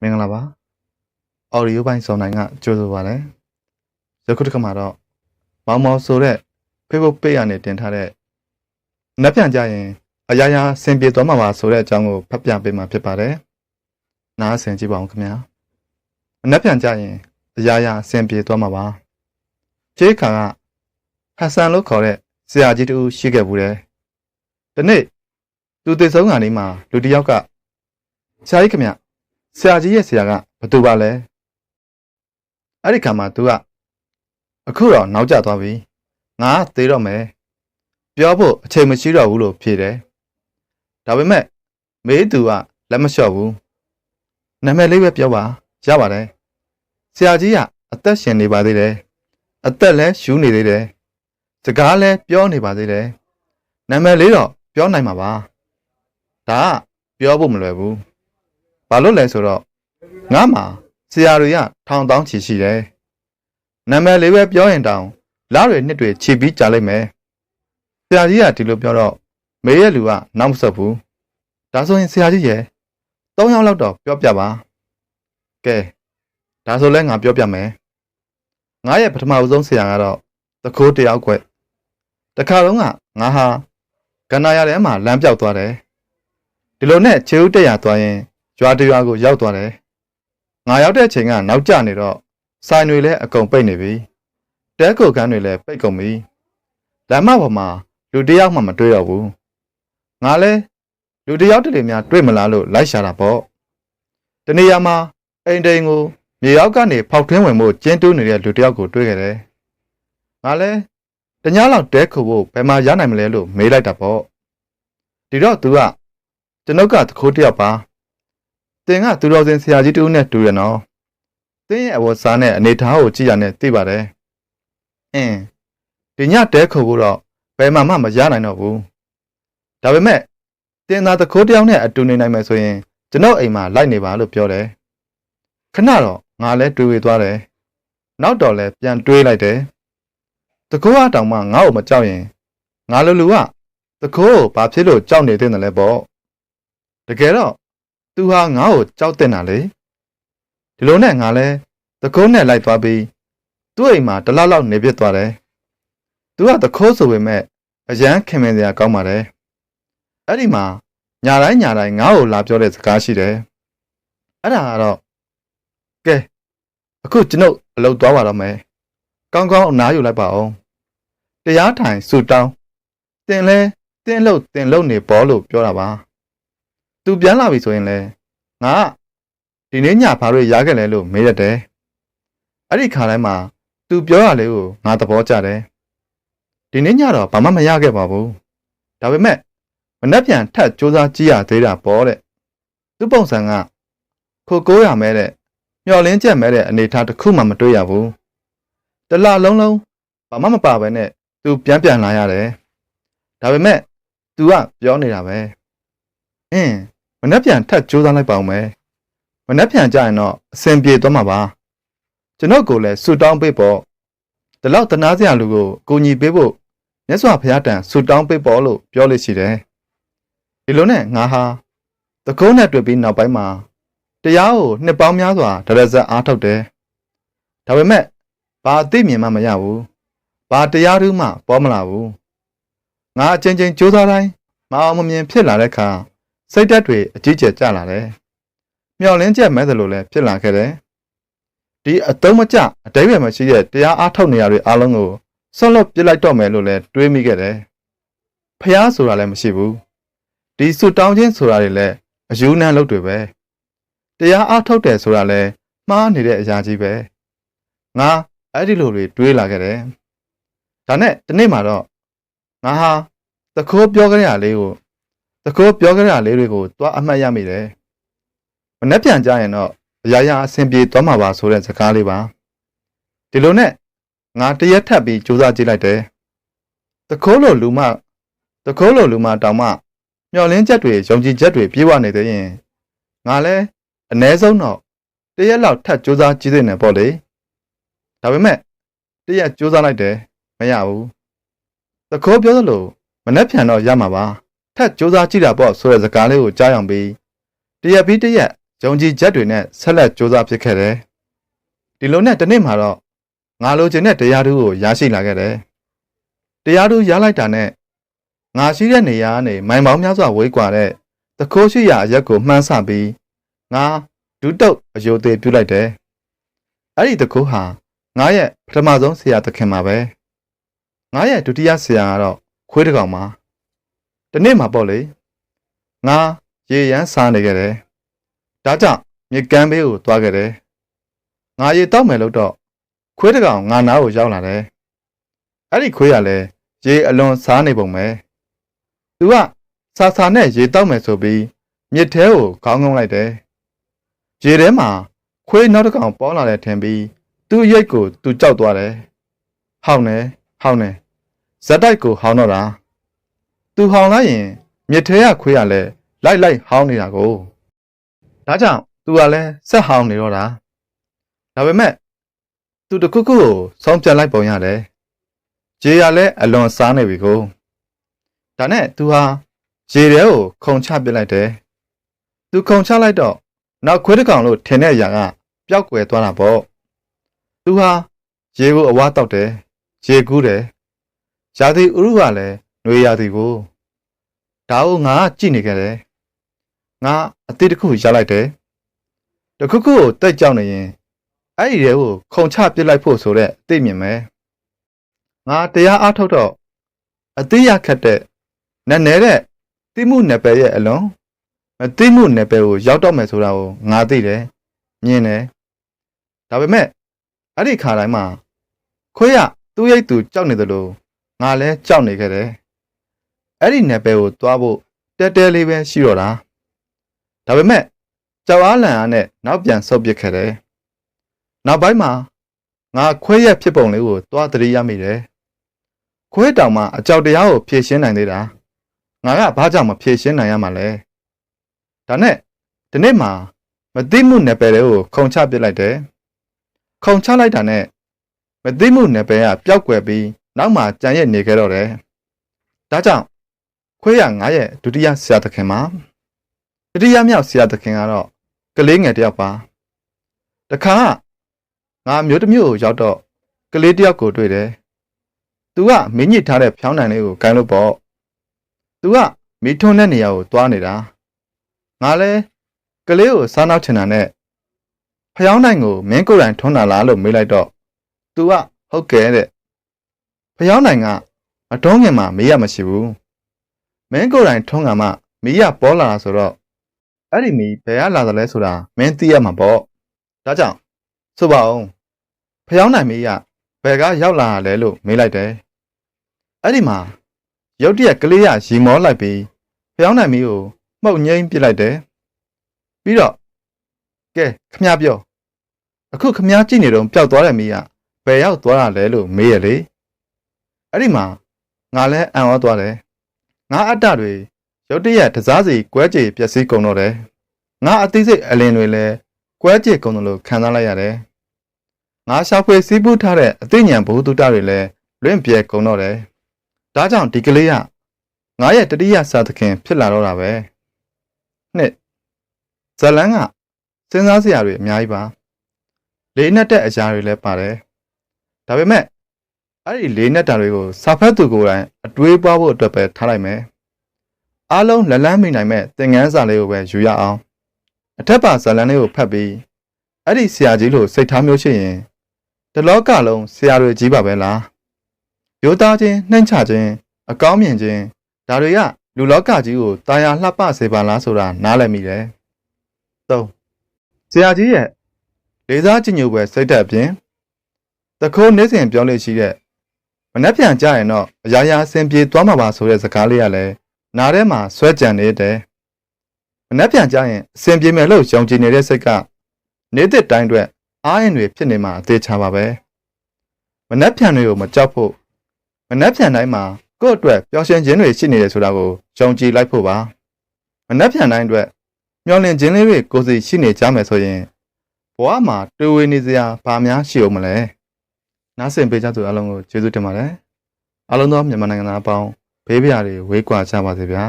မင်္ဂလာပါအော်ဒီယိုပိုင်းစောင်းနိုင်ကကြိုဆိုပါလဲယခုတစ်ခါမှာတော့မောင်မောင်ဆိုတဲ့ Facebook page ကနေတင်ထားတဲ့နှက်ပြန်ကြရင်အရာရာဆင်ပြေသွားမှာပါဆိုတဲ့အကြောင်းကိုဖတ်ပြပေးမှာဖြစ်ပါတယ်နားဆင်ကြည့်ပါဦးခင်ဗျာနှက်ပြန်ကြရင်အရာရာဆင်ပြေသွားမှာပါချေးခါကဟတ်ဆန်လို့ခေါ်တဲ့ဆရာကြီးတူရှိခဲ့ဘူးတယ်ဒီနေ့သူတည်ဆုံးကနေမှလူတစ်ယောက်ကဆရာကြီးခင်ဗျ ဆရာကြီးရဲ့ဆရာကဘသူပါလဲအဲ့ဒီခါမှာ तू ကအခုတော့နောက်ကျသွားပြီငါသေးတော့မယ်ပြောဖို့အချိန်မရှိတော့ဘူးလို့ဖြေတယ်ဒါပေမဲ့မေးသူကလက်မလျှော့ဘူးနာမည်လေးပဲပြောပါရပါတယ်ဆရာကြီးကအသက်ရှင်နေပါသေးတယ်အသက်လည်းရှူးနေသေးတယ်စကားလည်းပြောနေပါသေးတယ်နာမည်လေးတော့ပြောနိုင်မှာပါဒါကပြောဖို့မလွယ်ဘူး ဘာလို့လဲဆိုတော့ငါမှာဆရာတွေကထောင်တောင်းချီရှိတယ်နာမည်လေးပဲပြောရင်တောင်လားတွေနှစ်တွေခြေပြီးကြာလိုက်မယ်ဆရာကြီးကဒီလိုပြောတော့မေရဲ့လူကနောက်မဆုတ်ဘူးဒါဆိုရင်ဆရာကြီးရဲ့၃ယောက်လောက်တော့ပြောပြပါကဲဒါဆိုလဲငါပြောပြမယ်ငါရဲ့ပထမဦးဆုံးဆရာကတော့တခိုးတယောက်ကွက်တခါတော့ငါဟာကန္နာရထဲမှာလမ်းပြောက်သွားတယ်ဒီလိုနဲ့ခြေဥတက်ရသွားရင် ရွာတရွာကိုရောက်သွားတယ်ငါရောက်တဲ့အချိန်ကနောက်ကျနေတော့ဆိုင်တွေလည်းအကုန်ပိတ်နေပြီတဲကိုကန်းတွေလည်းပိတ်ကုန်ပြီလမ်းမပေါ်မှာလူတစ်ယောက်မှမတွေ့တော့ဘူးငါလည်းလူတစ်ယောက်တလေများတွေ့မလားလို့လိုက်ရှာတာပေါ့တနေရာမှာအိမ်တိန်ကိုမြေရောက်ကနေဖောက်ထွင်းဝင်မှုကျင်းတူးနေတဲ့လူတစ်ယောက်ကိုတွေ့ခဲ့တယ်ငါလည်းတ냐လောက်တဲခုဖို့ဘယ်မှာရနိုင်မလဲလို့မေးလိုက်တာပေါ့ဒီတော့ तू ကကျွန်ုပ်ကတခိုးတစ်ယောက်ပါ တင်ကသူတော်စင်ဆရာကြီးတူနဲ့တူရနော်တင်းရဲ့အဝတ်စားနဲ့အနေထားကိုကြည့်ရနဲ့သိပါတယ်အင်းဒီညတဲခုဖို့တော့ဘယ်မှမှမရနိုင်တော့ဘူးဒါပေမဲ့တင်သားတခိုးတစ်ယောက်နဲ့အတူနေနိုင်မယ်ဆိုရင်ကျွန်တော်အိမ်မှာလိုက်နေပါလို့ပြောတယ်ခဏတော့ငါလည်းတွေးဝေသွားတယ်နောက်တော့လည်းပြန်တွေးလိုက်တယ်တခိုးအတောင်မှငါ့ကိုမကြောက်ရင်ငါလိုလူကတခိုးကိုဘာဖြစ်လို့ကြောက်နေတဲ့တယ်လဲပေါ့တကယ်တော့ သူဟာငါ့ကိုကြောက်တဲ့နာလေဒီလိုနဲ့ငါလဲတခိုးနဲ့လိုက်သွားပြီးသူ့အိမ်မှာတလောက်လောက်နေပြစ်သွားတယ်သူကတခိုးဆိုပေမဲ့အရန်ခင်မင်စရာကောင်းပါတယ်အဲ့ဒီမှာညာတိုင်းညာတိုင်းငါ့ကိုလာပြောတဲ့စကားရှိတယ်အဲ့ဒါကတော့ကဲအခုကျွန်ုပ်အလုပ်သွားပါတော့မယ်ကောင်းကောင်းအနားယူလိုက်ပါအောင်တရားထိုင်ဆူတောင်းတင်လဲတင်လို့တင်လို့နေပေါ်လို့ပြောတာပါ သူပြန်လာပြီဆိုရင်လဲငါဒီနေ့ညဘာလို့ရခဲ့လဲလို့မေးရတယ်အဲ့ဒီခါတိုင်းမှာသူပြောရလေကိုငါသဘောကျတယ်ဒီနေ့ညတော့ဘာမှမရခဲ့ပါဘူးဒါပေမဲ့မနှက်ပြန်ထပ်စူးစမ်းကြည့်ရသေးတာပေါ့တဲ့သူပုံစံကခိုကိုးရမဲတဲ့မျော်လင်းချက်မဲတဲ့အနေထားတစ်ခုမှမတွေ့ရဘူးတလလုံးလုံးဘာမှမပါပဲနဲ့သူပြန်ပြန်လာရတယ်ဒါပေမဲ့ तू ကပြောနေတာပဲအင်း မနှက်ပြန်ထပ်စူးစမ်းလိုက်ပါဦးမယ်မနှက်ပြန်ကြရင်တော့အဆင်ပြေသွားမှာပါကျွန်ုပ်ကိုလည်းဆူတောင်းပေးပေါ့ဒီလောက်တနာစရာလူကိုကိုညီပေးဖို့မြတ်စွာဘုရားတန်ဆူတောင်းပေးပေါ့လို့ပြောလို့ရှိတယ်ဒီလိုနဲ့ငါဟာတကုန်းနဲ့တွေ့ပြီးနောက်ပိုင်းမှာတရားကိုနှစ်ပေါင်းများစွာဒရဇက်အားထုတ်တယ်ဒါပေမဲ့ဘာအသိမြင်မှမရဘူးဘာတရားဓုမှပေါ်မလာဘူးငါအချင်းချင်းကြိုးစားတိုင်းမအောင်မမြင်ဖြစ်လာတဲ့အခါ စိတ်ဓာတ်တွေအကြီးကျယ်ကျလာတယ်မျောလင်းချက်မဲ့သလိုလည်းဖြစ်လာခဲ့တယ်ဒီအတုံးမကျအတိတ်ပဲမရှိတဲ့တရားအားထုတ်နေရတွေအားလုံးကိုဆွလွတ်ပြစ်လိုက်တော့မယ်လို့လည်းတွေးမိခဲ့တယ်ဖះဆိုတာလည်းမရှိဘူးဒီဆူတောင်းခြင်းဆိုတာတွေလည်းအယူနံလုပ်တွေပဲတရားအားထုတ်တယ်ဆိုတာလည်းမှားနေတဲ့အရာကြီးပဲငါအဲ့ဒီလိုတွေတွေးလာခဲ့တယ်ဒါနဲ့ဒီနေ့မှာတော့ငါဟာသခိုးပြောကြရလေးကို သခိုးပြောကြရလေးတွေကိုသွားအမှတ်ရမိတယ်မနှက်ပြန်ကြရင်တော့အရာရာအဆင်ပြေသွားမှာပါဆိုတဲ့စကားလေးပါဒီလိုနဲ့ငါတရက်ထပ်ပြီးစူးစမ်းကြည့်လိုက်တယ်တခိုးလိုလူမတခိုးလိုလူမတောင်မှမျောလင်းချက်တွေယုံကြည်ချက်တွေပြေးဝနေသေးရင်ငါလဲအ ਨੇ ဆုံးတော့တရက်လောက်ထပ်စူးစမ်းကြည့်သေးတယ်ပေါ့လေဒါပေမဲ့တရက်စူးစမ်းလိုက်တယ်မရဘူးတခိုးပြောသလိုမနှက်ဖြန်တော့ရမှာပါ ထပ်စူးစမ်းကြည့်တာပေါ့ဆိုတဲ့စကားလေးကိုကြားအောင်ပြီးတရက်ပြီးတရက်ယယုံကြည်ချက်တွေနဲ့ဆက်လက်ကြိုးစားဖြစ်ခဲ့တယ်ဒီလိုနဲ့တစ်နေ့မှာတော့ငါလိုချင်တဲ့တရားသူကိုရရှိလာခဲ့တယ်တရားသူရလိုက်တာနဲ့ငါရှိတဲ့နေရာကနေမိုင်ပေါင်းများစွာဝေးကွာတဲ့တခိုးရှိရာအရက်ကိုမှန်းဆပြီးငါဒုတုတ်အယိုသေးပြုတ်လိုက်တယ်အဲ့ဒီတခိုးဟာငါရဲ့ပထမဆုံးဆရာသခင်ပါပဲငါရဲ့ဒုတိယဆရာကတော့ခွေးတစ်ကောင်ပါ ဒီနေ့မှာပေါ့လေငါရေရမ်းစားနေခဲ့တယ်ဒါကြောင့်မြေကမ်းဘေးကိုသွားခဲ့တယ်ငါရေတောက်မယ်လို့တော့ခွေးတစ်ကောင်ငါနားကိုရောက်လာတယ်အဲ့ဒီခွေးကလည်းရေအလွန်စားနေပုံပဲသူကဆာဆာနဲ့ရေတောက်မယ်ဆိုပြီးမြစ်ထဲကိုခေါင်းငုံလိုက်တယ်ရေထဲမှာခွေးနောက်တစ်ကောင်ပေါ်လာတယ်ထင်ပြီးသူ့ရိတ်ကိုသူကြောက်သွားတယ်ဟောင်းနေဟောင်းနေဇက်တိုက်ကိုဟောင်းတော့တာ သူဟောင်းလိုက်ရင်မြစ်ထဲကခွေးကလည်းလိုက်လိုက်ဟောင်းနေတာကိုဒါကြောင့်သူကလည်းဆက်ဟောင်းနေတော့တာဒါပေမဲ့သူတခုခုကိုဆုံးဖြတ်လိုက်ပုံရတယ်ဂျေရလည်းအလွန်စားနေပြီကိုဒါနဲ့သူဟာရေထဲကိုခုံချပစ်လိုက်တယ်သူခုံချလိုက်တော့နောက်ခွေးတစ်ကောင်လို့ထင်တဲ့အရာကပျောက်ကွယ်သွားတာပေါ့သူဟာရေကိုအဝါတောက်တယ်ရေကူးတယ်ရာသီဥတုကလည်း နှွေရာသီကိုဒါကိုငါကြည့်နေခဲ့တယ်ငါအသေးတစ်ခုရလိုက်တယ်တခုခုကိုတိတ်ကြောက်နေရင်အဲ့ဒီတဲကိုခုံချပစ်လိုက်ဖို့ဆိုတဲ့အသိမြင်မယ်ငါတရားအားထုတ်တော့အသေးရခက်တဲ့နက်နဲတဲ့တိမှုနယ်ပယ်ရဲ့အလွန်မတိမှုနယ်ပယ်ကိုရောက်တော့မယ်ဆိုတာကိုငါသိတယ်မြင်တယ်ဒါပေမဲ့အဲ့ဒီခါတိုင်းမှာခွေးရသူ့ရိတ်သူကြောက်နေတယ်လို့ငါလည်းကြောက်နေခဲ့တယ် အဲ့ဒီနယ်ပယ်ကိုသွားဖို့တဲတဲလေးပဲရှိတော့တာဒါပေမဲ့ကြောက်အားလန့်အားနဲ့နောက်ပြန်ဆုတ်ပစ်ခဲ့တယ်နောက်ပိုင်းမှာငါခွေးရက်ဖြစ်ပုံလေးကိုသွားသတိရမိတယ်ခွေးတောင်မှအကြောက်တရားကိုဖြေရှင်းနိုင်သေးတာငါကဘာကြောင့်မဖြေရှင်းနိုင်ရမှာလဲဒါနဲ့ဒီနေ့မှာမသိမှုနယ်ပယ်တွေကိုခုံချပစ်လိုက်တယ်ခုံချလိုက်တာနဲ့မသိမှုနယ်ပယ်ကပျောက်ကွယ်ပြီးနောက်မှကြံရက်နေခဲ့တော့တယ်ဒါကြောင့် ခွေးရငါရဲ့ဒုတိယဆရာသခင်မှာတတိယမြောက်ဆရာသခင်ကတော့ကလေးငယ်တယောက်ပါတခါငါမျိုးတစ်မျိုးကိုရောက်တော့ကလေးတယောက်ကိုတွေ့တယ်သူကမင်းညစ်ထားတဲ့ဖြောင်းတိုင်လေးကိုကိုင်းလို့ပေါ့သူကမိထွန်းတဲ့နေရာကိုသွားနေတာငါလဲကလေးကိုစားနောက်ချင်တာနဲ့ဖျောင်းနိုင်ကိုမင်းကိုယ်တိုင်ထွန်းတာလားလို့မေးလိုက်တော့သူကဟုတ်ကဲ့တဲ့ဖျောင်းနိုင်ကအတုံးငင်မှာမေးရမရှိဘူး မင်းကိုယ်တိုင်ထွန်းကမှမေးရပေါ်လာတာဆိုတော့အဲ့ဒီမီဘယ်ကလာသလဲဆိုတာမင်းသိရမှာပေါ့ဒါကြောင့်ဆိုပါအောင်ဖျောင်းနိုင်မေးရဘယ်ကရောက်လာလဲလို့မေးလိုက်တယ်အဲ့ဒီမှာရုတ်တရက်ကလေးရရီမောလိုက်ပြီးဖျောင်းနိုင်မီကိုမှုတ်ငိမ့်ပစ်လိုက်တယ်ပြီးတော့ကဲခမပြောအခုခမကြည့်နေတော့ပျောက်သွားတဲ့မီးကဘယ်ရောက်သွားတာလဲလို့မေးရလေအဲ့ဒီမှာငါလည်းအံ့ဩသွားတယ် ငါအတ္တတွေရုတ်တရက်တစားစီကွဲကြေပျက်စီးကုန်တော့တယ်ငါအသိစိတ်အလင်းတွေလည်းကွဲကြေကုန်တယ်လို့ခံစားလိုက်ရတယ်ငါရှာဖွေစီးပူးထားတဲ့အသိဉာဏ်ဘုသူတတွေလည်းလွင့်ပြဲကုန်တော့တယ်ဒါကြောင့်ဒီကလေးကငါရဲ့တတိယစာသခင်ဖြစ်လာတော့တာပဲနှစ်ဇလန်းကစဉ်းစားစရာတွေအများကြီးပါလေးနဲ့တဲ့အရာတွေလည်းပါတယ်ဒါပေမဲ့ အဲ့ဒီလေးနဲ့တာတွေကိုစာဖတ်သူကိုယ်တိုင်အတွေးပွားဖို့အတွက်ပဲထားလိုက်မယ်အားလုံးလက်လန်းမိနိုင်မဲ့သင်ငန်းစာလေးကိုပဲယူရအောင်အထက်ပါဇလန်းလေးကိုဖတ်ပြီးအဲ့ဒီဆရာကြီးလို့စိတ်ထားမျိုးရှိရင်ဒီလောကလုံးဆရာတွေကြီးပါပဲလားရိုးသားခြင်းနှိမ့်ချခြင်းအကောင်းမြင်ခြင်းဒါတွေကလူလောကကြီးကိုတာယာလှပစေပါလားဆိုတာနားလည်မိတယ်။၃ဆရာကြီးရဲ့လေးစားကြည်ညိုပွဲစိတ်ဓာတ်အပြင်တခိုးနေစဉ်ပြောလို့ရှိတဲ့ မနှက်ပြန်ကြရင်တော့အရာရာအဆင်ပြေသွားမှာပါဆိုတဲ့စကားလေးကလည်းနားထဲမှာဆွဲကြံနေတယ်။မနှက်ပြန်ကြရင်အဆင်ပြေမယ်လို့ယုံကြည်နေတဲ့စိတ်ကနေတဲ့တိုင်းအတွက်အားရင်တွေဖြစ်နေမှာအသေးချပါပဲ။မနှက်ပြန်တွေကိုမကြောက်ဖို့မနှက်ပြန်တိုင်းမှာကိုယ့်အတွက်ပျော်ရွှင်ခြင်းတွေရှိနေတယ်ဆိုတာကိုယုံကြည်လိုက်ဖို့ပါမနှက်ပြန်တိုင်းအတွက်မျောလင့်ခြင်းလေးတွေကိုယ်စီရှိနေကြမယ်ဆိုရင်ဘဝမှာတွေ့ဝေနေစရာဘာများရှိအောင်မလဲ နားဆင်ပေးကြသူအားလုံးကိုကျေးဇူးတင်ပါတယ်အားလုံးသောမြန်မာနိုင်ငံသားအပေါင်းဘေးပြားတွေဝေးကွာကြပါစေဗျာ